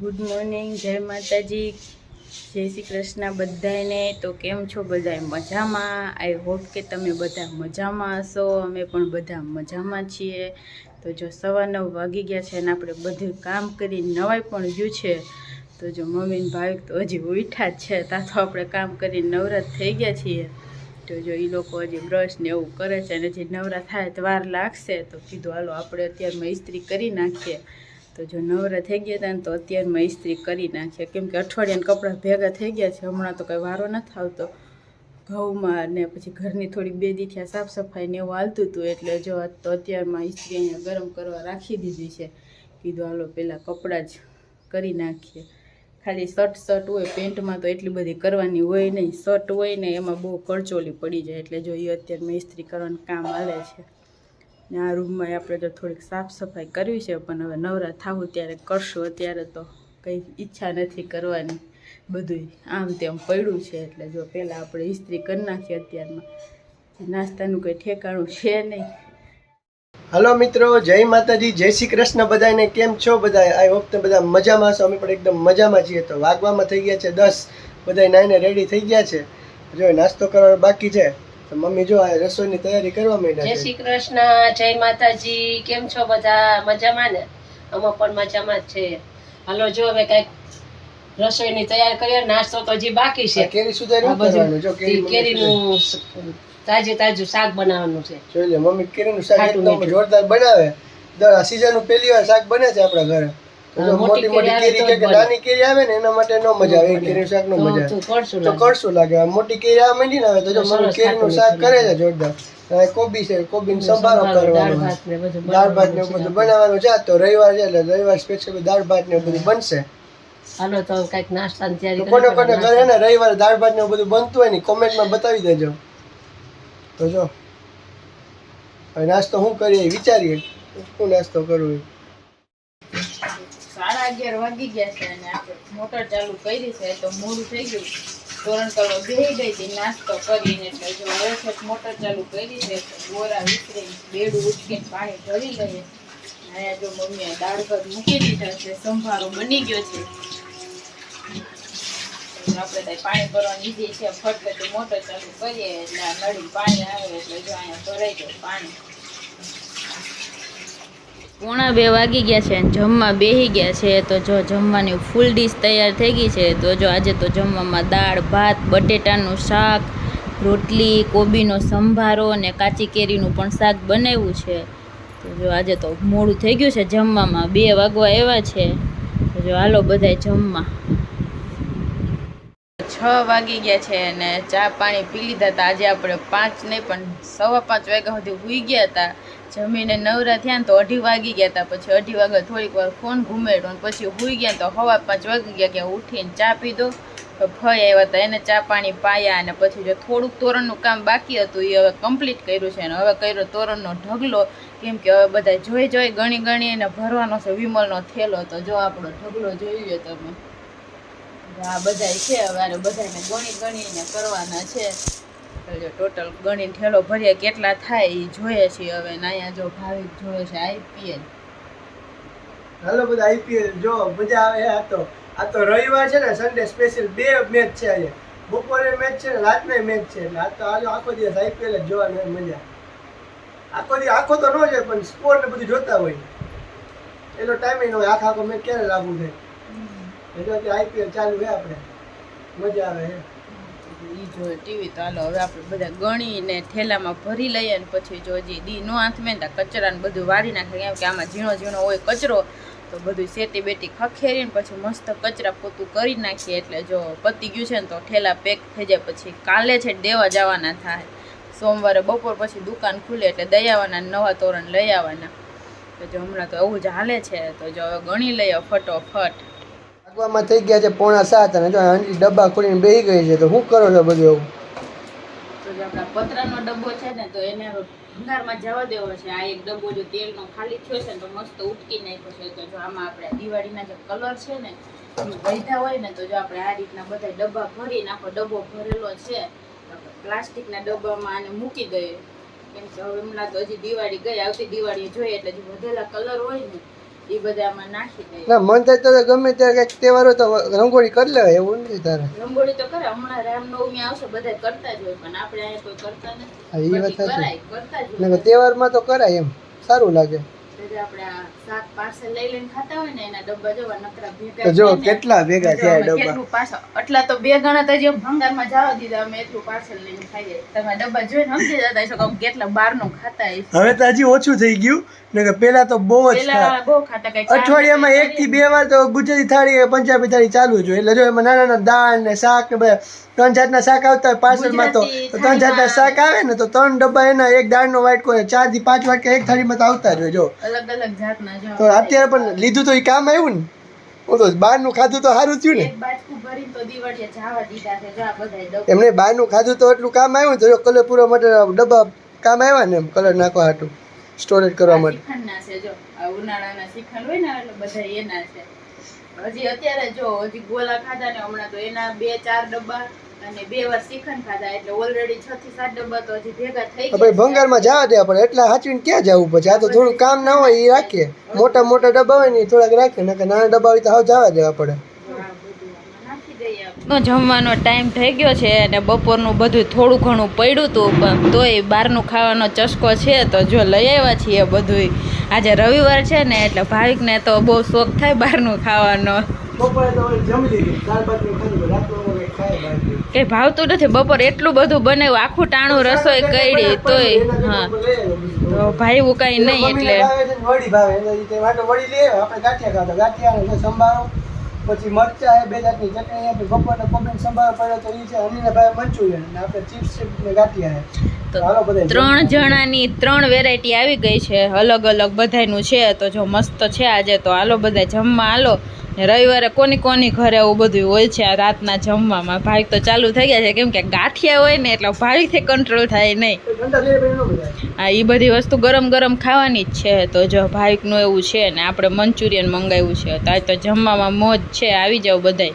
Good morning જય માતાજી. જય શ્રી કૃષ્ણ બધાને તો કેમ છો બધા મજામાં? આઈ હોપ કે તમે બધા મજામાં હશો. અમે પણ બધા મજામાં છીએ. તો જો સવા નવ વાગી ગયા છે અને આપણે બધું કામ કરી નવાઈ પણ ગયું છે. તો જો મમ્મીને ભાવિક તો હજી ઉઠા જ છે. ત્યાં તો આપણે કામ કરી નવરાત થઈ ગયા છીએ. તો જો એ લોકો હજી બ્રશ ને એવું કરે છે અને હજી નવરા થાય તો વાર લાગશે. તો કીધું, હાલો, આપણે અત્યારમાં ઇસ્ત્રી કરી નાખીએ. તો જો નવરા થઈ ગયા હતા ને તો અત્યારમાં ઇસ્ત્રી કરી નાખીએ કેમ કે અઠવાડિયાના કપડાં ભેગા થઈ ગયા છે, હમણાં તો કંઈ વારો નથી આવતો. ઘઉંમાં ને પછી ઘરની થોડી બે દી થયા સાફ સફાઈ ને એવું હાલતું હતું એટલે જો તો અત્યારમાં ઇસ્ત્રી અહીંયા ગરમ કરવા રાખી દીધી છે. કીધું હાલો પહેલાં કપડાં જ કરી નાખીએ. ખાલી શર્ટ શર્ટ હોય, પેન્ટમાં તો એટલી બધી કરવાની હોય નહીં. શર્ટ હોય ને એમાં બહુ કરચોલી પડી જાય એટલે જો એ અત્યારમાં ઇસ્ત્રી કરવાનું કામ હાલે છે. ને આ રૂમમાં આપણે તો થોડીક સાફ સફાઈ કરવી છે, પણ હવે નવરા થાવું ત્યારે કરશું. અત્યારે તો કંઈ ઈચ્છા નથી કરવાની બધું આમ તેમ પડ્યું છે, એટલે જો પહેલાં આપણે ઇસ્ત્રી કરી નાખીએ અત્યારમાં. નાસ્તાનું કંઈ ઠેકાણું છે નહીં. હલો મિત્રો, જય માતાજી, જય શ્રી કૃષ્ણ બધાને કેમ છો બધા આઈ હોપ તો બધા મજામાં છો અમે પણ એકદમ મજામાં છીએ. તો વાગવામાં થઈ ગયા છે દસ. બધા નાઈને રેડી થઈ ગયા છે. જો નાસ્તો કરવાનો બાકી છે. તો મમ્મી જો આ રસોઈની તૈયારી કરવા જય શ્રી કૃષ્ણ જય માતાજી કેમ છો બધા? મજામાં ને? અમે પણ મજામાં જ છે. હાલો જો હવે કંઈક રસોઈની તૈયાર કરીએ નાસ્તો તો હજી બાકી છે. કેરી સુધારી કરવાનું? જો કેરી કેરીનું તાજે તાજું શાક બનાવવાનું છે. જોઈ લે મમ્મી કેરીનું શાક એકદમ જોરદાર બનાવે. દર સીઝનનું પહેલી વાર શાક બને છે આપણા ઘરે. મોટી મોટી કેરી કે નાની કેરી આવે ને એના માટે નો મજા આવે. એ શાક નો મજા આવે. તો લાગે. લાગે. મોટી કેરી આ મંડી ને આવે તો જો સરસ શાક કરે છે. જોરદાર. કોબી છે કોબી સંભારો સંભારો, કરવાનો દાળ ભાત ને બધું ને બનાવવાનું છે. તો રવિવાર છે એટલે રવિવાર સ્પેશિયલ દાળ ભાત ને બધું બનશે. હાલો તો કંઈક નાસ્તાની તો તૈયારી કોને કોને ઘરે ને રવિવારે દાળ ભાત ને બધું બનતું હોય ને કોમેન્ટમાં બતાવી દેજો. તો જો હવે નાસ્તો શું કરીએ વિચારીએ. શું નાસ્તો કરવું. અગિયાર વાગી ગયા છે અને આપણે મોટર ચાલુ કરી છે તો મોડું થઈ ગયું. તોરણ કરવા બેસી ગઈ હતી, નાસ્તો કરીને એટલે જો હવે મોટર ચાલુ કરી છે તો બોરા વિસરીને બેડું ઉચકીને પાણી ભરી લઈએ. અહીંયા જો મમ્મીએ દાળ ભાત મૂકી દીધા છે, સંભારો બની ગયો છે. આપણે ત્યાં પાણી ભરવાની દીધી છે મોટર ચાલુ કરીએ એટલે નળી પાણી આવે એટલે જો અહીંયા ભરાઈ જાય પાણી. પોણા બે વાગી ગયા છે અને જમવા બેસી ગયા છે. તો જો જમવાની ફૂલ ડીશ તૈયાર થઈ ગઈ છે. તો જો આજે તો જમવામાં દાળ, ભાત, બટેટાનું શાક, રોટલી, કોબીનો સંભારો અને કાચી કેરીનું પણ શાક બનાવ્યું છે. તો જો આજે તો મોડું થઈ ગયું છે જમવામાં. બે વાગવા એવા છે. તો જો હાલો બધાય જમવા. છ વાગી ગયા છે અને ચા પાણી પી લીધા હતા. આજે આપણે પાંચ નહીં, પણ સવા પાંચ વાગ્યા સુધી સૂઈ ગયા હતા. જમીને નવરા થયા ને તો અઢી વાગી ગયા હતા. પછી અઢી વાગ્યા થોડીક વાર ફોન ઘુમેડ્યો અને પછી સૂઈ ગયા તો હવા પાંચ વાગી ગયા કે ઉઠીને ચા પીધો તો ફઈ આવ્યા હતા, એને ચા પાણી પાયા અને પછી જો થોડુંક તોરણનું કામ બાકી હતું એ હવે કમ્પ્લીટ કર્યું છે. અને હવે કર્યો તોરણનો ઢગલો, કેમ કે હવે બધા જોઈ જોઈ ગણી ગણી એને ભરવાનો છે, વિમલનો થેલો તો જો આપણો ઢગલો જોઈએ તમે. આ બધાય છે, હવે આને બધાને ગણી ગણીને કરવાના છે. ટોટલ ગણીને ઠેલો ભરીએ કેટલા થાય એ જોઈએ છીએ હવે, ને અહીંયા જો ભાવિક જોયો છે આઈપીએલ હાલો બધા આઈપીએલ જો મજા આવે આ તો. આ તો રવિવાર છે ને સન્ડે સ્પેશિયલ બે મેચ છે આજે. બપોરે મેચ છે ને, રાતના મેચ છે. એટલે આ તો આખો દિવસ આઈપીએલ જ જોવાની મજા. આખો દિવસ આખો તો ન જાય, પણ સ્કોર ને બધું જોતા હોય. એનો ટાઈમ એનો આખા આખો મેચ ક્યારે લાગુ થાય? એટલે કે આઈપીએલ ચાલુ છે આપણે. મજા આવે ઈ જો ટીવી તો હાલો, હવે આપણે બધા ગણીને ઠેલામાં ભરી લઈએ ને પછી જો હજી દી નો હાથમે ને કચરાને બધું વાળી નાખે, કેમ કે આમાં ઝીણો ઝીણો હોય કચરો, તો બધું શેટી બેટી ખખેરીને પછી મસ્ત કચરા પોતું કરી નાખીએ. એટલે જો પતી ગયું છે ને તો ઠેલા પેક થઈ જાય, પછી કાલે છે દેવા જવાના થાય. સોમવારે બપોર પછી દુકાન ખુલે એટલે દઈ આવવાના નવા તોરણ લઈ આવવાના. તો જો હમણાં તો એવું જ હાલે છે, તો જો હવે ગણી લઈએ ફટોફટ. આગવામાં થઈ ગયા છે પોણા સાત અને જો આંટી ડબ્બા ખોલીને બેસી ગઈ છે, તો શું કરો છો બધું એવું? પતરાનો ડબ્બો છે ને, તો એને ભંગારમાં જવા દેવો છે. આ એક ડબ્બો જો તેલનો ખાલી થયો છે ને, તો મસ્ત ઉટકી નાખ્યો છે. તો જો આમાં આપણે દિવાળીના જે કલર છે ને વૈધા હોય ને, તો જો આપણે આ રીતના બધા ડબ્બા ભરીને આખો ડબ્બો ભરેલો છે. પ્લાસ્ટિકના ડબ્બામાં આને મૂકી દઈએ. કેમ કે હમણાં તો હજી દિવાળી ગઈ, આવતી દિવાળી જોઈએ એટલે જે વધેલા કલર હોય ને એ નાખી ના મન થાય તો ગમે ત્યારે કંઈક તહેવાર હોય તો રંગોળી કરી લેવાય એવું નથી તારે. રંગોળી તો કરે હમણાં રામનવમી આવશે બધા કરતા જ હોય પણ આપણે અહીંયા કોઈ કરતા હા, એ વાત સાચી. કરતા જ તહેવારમાં તો કરાય એમ સારું લાગે. એટલે આપણે આ શાક પાર્સલ લઈ લઈને ખાતા હોય ને એના ડબ્બા જોવા નકરા ભેગા તો જો કેટલા ભેગા થયા ડબ્બા? કેટલું તો બે ગણા તો જે ભંગારમાં જવા દીધા અમે એટલું પાર્સલ લઈને ખાઈએ. તમે ડબ્બા જોઈને સમજી જતા હશો કે અમે કેટલા બહારનું ખાતા હવે તો હજી ઓછું થઈ ગયું ને કે પેલા તો બહુ જ બહુ ખાતા કઈ અઠવાડિયામાં એક થી બે વાર તો ગુજરાતી થાળી પંજાબી થાળી ચાલુ જ હોય. એટલે જો એમાં નાના નાના દાળ ને શાક ને બધા ત્રણ જાતના શાક આવતા હોય પાર્સલમાં તો ત્રણ જાતના શાક આવે ને તો ત્રણ ડબ્બા એના એક દાળનો વાટકો ને ચારથી પાંચ વાટકા એક થાળીમાં તો આવતા જ હોય જો. અલગ અલગ જાતના જો તો અત્યારે પણ લીધું તો એ કામ આવ્યું ને? હું તો બહારનું ખાધું તો સારું થયું ને. એમને બહારનું ખાધું તો એટલું કામ આવ્યું તો કલર પૂરો માટે ડબ્બા કામ આવ્યા ને એમ કલર નાખવા હાટું સ્ટોરેજ કરવા માટે. ઉનાળાના શિખંડ હોય ને એટલે બધા એના છે. હજી અત્યારે જો હજી ગોલા ખાધા ને હમણાં તો એના બે ચાર ડબ્બા અને બે વાર શ્રીખંડ ખાધા એટલે ઓલરેડી છ થી સાત ડબ્બા તો હજી ભેગા થઈ તો ગયા પછી ભંગારમાં જવા દે આપણે એટલા હાચવીને ક્યાં જવું? પછી આ તો થોડું કામ ના હોય એ રાખીએ. મોટા મોટા ડબ્બા હોય ને એ થોડાક રાખીએ નકર નાના ડબ્બા હોય તો હાવ જવા દેવા પડે. તો જમવાનો ટાઈમ થઈ ગયો છે અને બપોરનું બધું થોડું ઘણું પડ્યું હતું પણ તોય બહારનું ખાવાનો ચસ્કો છે તો જો લઈ આવ્યા છીએ બધું આજે રવિવાર છે ને એટલે ભાવિકને તો બહુ શોખ થાય બહારનું ખાવાનો. કઈ ભાવતું નથી. બપોર એટલું બધું બનાવ્યું આખું ટાણું રસોઈ કરી તોય હા. તો ભાઈ ઉકાઈ નહીં એટલે. વડી ભાવે. વડી લઈ આપણે ગાંઠિયા ખાતા ગાંઠિયા સંભાળો પછી મરચા એ બે જાતની ચટણી આપી. બપોરનો કોબીનો સંભારો પડ્યો તો એ છે અનિલભાઈ મંચુરિયન. આપણે ચિપ્સ ને ગાંઠિયા ત્રણ જણાની ત્રણ વેરાયટી આવી ગઈ છે. અલગ અલગ બધાનું છે. તો જો મસ્ત છે આજે તો હાલો બધા જમવા હાલો. ને રવિવારે કોની કોની ઘરે આવું બધું હોય છે આ રાતના જમવામાં. ભાવિક તો ચાલુ થઈ ગયા છે. કેમ કે ગાંઠિયા હોય ને એટલે ભાવિકથી કંટ્રોલ થાય નહીં. હા એ બધી વસ્તુ ગરમ ગરમ ખાવાની જ છે. તો જો ભાવિકનું એવું છે ને આપણે મંચુરિયન મંગાવ્યું છે. તો આજ તો જમવામાં મોજ છે. આવી જાવ બધાય.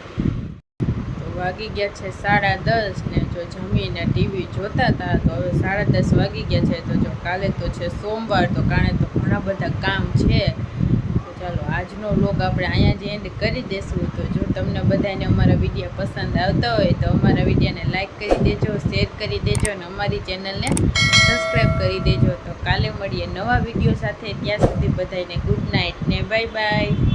વાગી ગયા છે સાડા દસ ને જો જમીને ટીવી જોતા હતા તો હવે સાડા દસ વાગી ગયા છે. તો જો કાલે તો છે સોમવાર, તો કાલે તો ઘણા બધા કામ છે. તો ચાલો, આજનો લોગ આપણે અહીંયા જ એન્ડ કરી દેશું. તો જો તમને બધાને અમારા વીડિયો પસંદ આવતા હોય, તો અમારા વિડીયોને લાઇક કરી દેજો શેર કરી દેજો અને અમારી ચેનલને સબસ્ક્રાઈબ કરી દેજો. તો કાલે મળીએ નવા વીડિયો સાથે. ત્યાં સુધી બધાને ગુડ નાઇટ ને બાય બાય